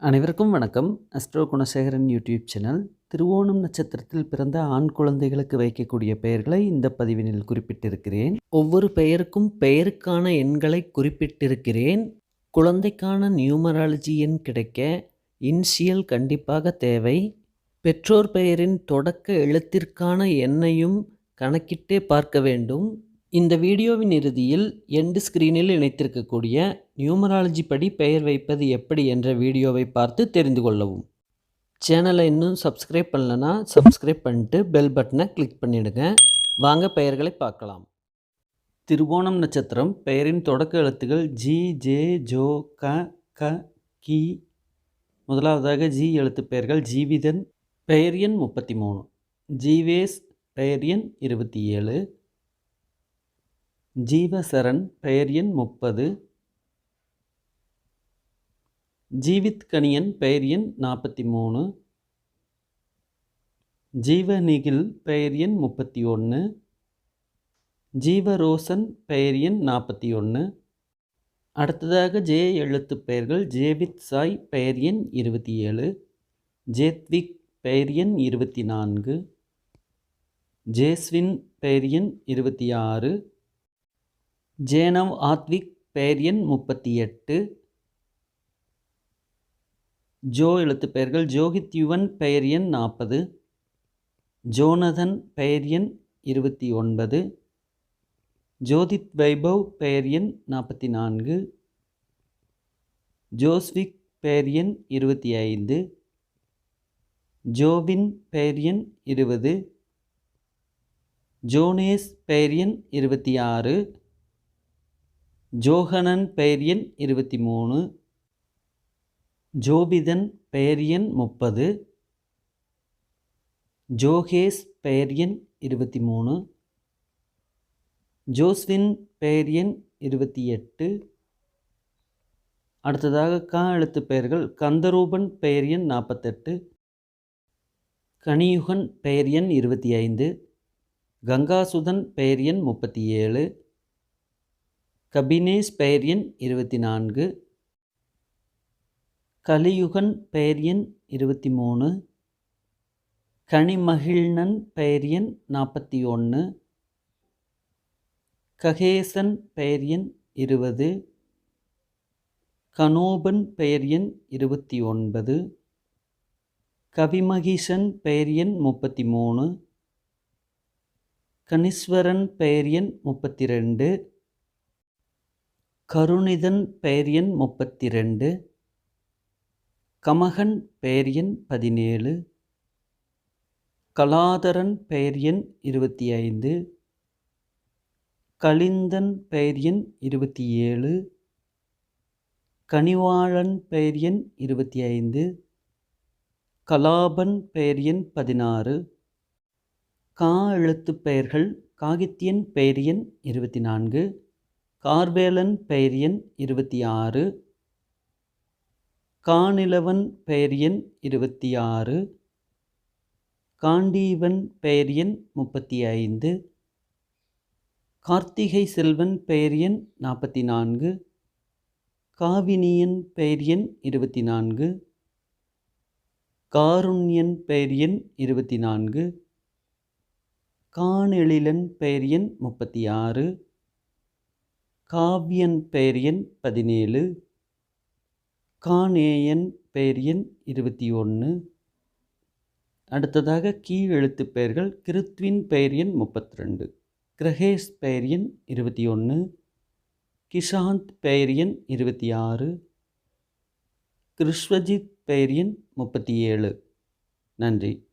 அனைவருக்கும் வணக்கம். Astro Gunasekaran YouTube channel. Thiruvonam நட்சத்திரத்தில் பிறந்த ஆண் குழந்தைகளுக்கு வைக்கக்கூடிய பெயர்களை இந்த பதிவினில் குறிப்பிட்டிருக்கிறேன். ஒவ்வொரு பெயருக்கும் பெயருக்கான எண்களை குறிப்பிட்டிருக்கிறேன். குழந்தைக்கான நியூமராலஜி எண் கிடைக்க இன்சியல் கண்டிப்பாக தேவை. பெற்றோர் பெயரின் தொடக்க எழுத்திற்கான எண்ணையும் கணக்கிட்டே பார்க்க வேண்டும். இந்த வீடியோவின் இறுதியில் எண்டு ஸ்க்ரீனில் இணைத்திருக்கக்கூடிய நியூமராலஜி படி பெயர் வைப்பது எப்படி என்ற வீடியோவை பார்த்து தெரிந்து கொள்ளவும். சேனலை இன்னும் சப்ஸ்கிரைப் பண்ணலனா சப்ஸ்கிரைப் பண்ணிட்டு பெல் பட்டனை கிளிக் பண்ணிவிடுங்க வாங்க பெயர்களை பார்க்கலாம். திருவோணம் நட்சத்திரம் பெயரின் தொடக்க எழுத்துகள் ஜி ஜே ஜோ க க கி முதலாவதாக ஜி எழுத்து பெயர்கள் ஜீவிதன் பெயர் எண் முப்பத்தி மூணு ஜீவேஸ் பெயர் எண் இருபத்தி ஏழு. ஜீவசரண் பெயர் எண் முப்பது. ஜீவித் கணியன் பெயர் எண் நாற்பத்தி மூணு. ஜீவநிகில் பெயர் எண் முப்பத்தி ஒன்று. ஜீவரோசன் பெயர் எண் நாற்பத்தி ஒன்று. அடுத்ததாக ஜே எழுத்து பெயர்கள் ஜேவித் சாய் பெயர் எண் இருபத்தி ஏழு. ஜேத்விக் பெயர் எண் இருபத்தி நான்கு. ஜேஸ்வின் பெயர் எண் இருபத்தி ஆறு. ஜேனவ் ஆத்விக் பெயர் எண் முப்பத்தி எட்டு. ஜோ எழுத்து பெயர்கள். ஜோகித் யுவன் பெயர் எண் நாற்பது. ஜோனதன் பெயர் எண் இருபத்தி ஒன்பது. ஜோதித் வைபவ் பெயர் எண் நாற்பத்தி நான்கு. ஜோஸ்விக் பெயர் எண் இருபத்தி ஐந்து. ஜோவின் பெயர் எண் இருபது. ஜோனேஸ் பெயர் எண் இருபத்தி ஆறு. ஜோகனன் பெயர் எண் இருபத்தி மூணு. ஜோபிதன் பெயர் எண் முப்பது. ஜோகேஸ் பெயர் எண் இருபத்தி மூணு. ஜோஸ்வின் பெயர் எண் இருபத்தி எட்டு. அடுத்ததாக கா எழுத்து பெயர்கள் கந்தரூபன் பெயர் எண் நாற்பத்தெட்டு. கனியுகன் பெயர் எண் இருபத்தி ஐந்து. கங்காசுதன் பெயர் எண் முப்பத்தி ஏழு. கபினேஷ் பெயர் எண் இருபத்தி நான்கு. கலியுகன் பெயர் எண் இருபத்தி மூணு கனிமகிழ்னன் பெயர் எண் நாற்பத்தி ஒன்று ககேசன் பெயர் எண் இருபது கனோபன் பெயர் எண் இருபத்தி ஒன்பது கவிமகிஷன் பெயர் எண் முப்பத்தி மூணு கணீஸ்வரன் பெயர் எண் முப்பத்தி ரெண்டு கருணிதன் பெயர் எண் முப்பத்தி ரெண்டு கமகன் பெயர் எண் பதினேழு கலாதரன் பெயர் எண் இருபத்தி ஐந்து கலிந்தன் பெயர் எண் இருபத்தி ஏழு கனிவாளன் பெயர் எண் இருபத்தி ஐந்து கலாபன் பெயர் எண் பதினாறு கா எழுத்து பெயர்கள் காகித்யன் பெயர் எண் இருபத்தி நான்கு கார்வேலன் பெயர் எண் இருபத்தி ஆறு காணிலவன் பெயர் எண் இருபத்தி ஆறு காண்டீவன் பெயர் எண் முப்பத்தி ஐந்து கார்த்திகை செல்வன் பெயர் எண் நாற்பத்தி நான்கு காவினியன் பெயர் எண் இருபத்தி நான்கு காருண்யன் பெயர் எண் இருபத்தி நான்கு காணெழிலன் பெயர் எண் முப்பத்தி ஆறு காவியன் பெயர் எண் பதினேழு. காணேயன் பெயர் எண் இருபத்தி ஒன்று. அடுத்ததாக கீழ் எழுத்து பெயர்கள் கிருத்வின் பெயர் எண் முப்பத்தி ரெண்டு. கிரகேஷ் பெயர் எண் இருபத்தி ஒன்று. கிஷாந்த் பெயர் எண் இருபத்தி ஆறு. கிருஷ்வஜித் பெயர் எண் முப்பத்தி ஏழு. நன்றி.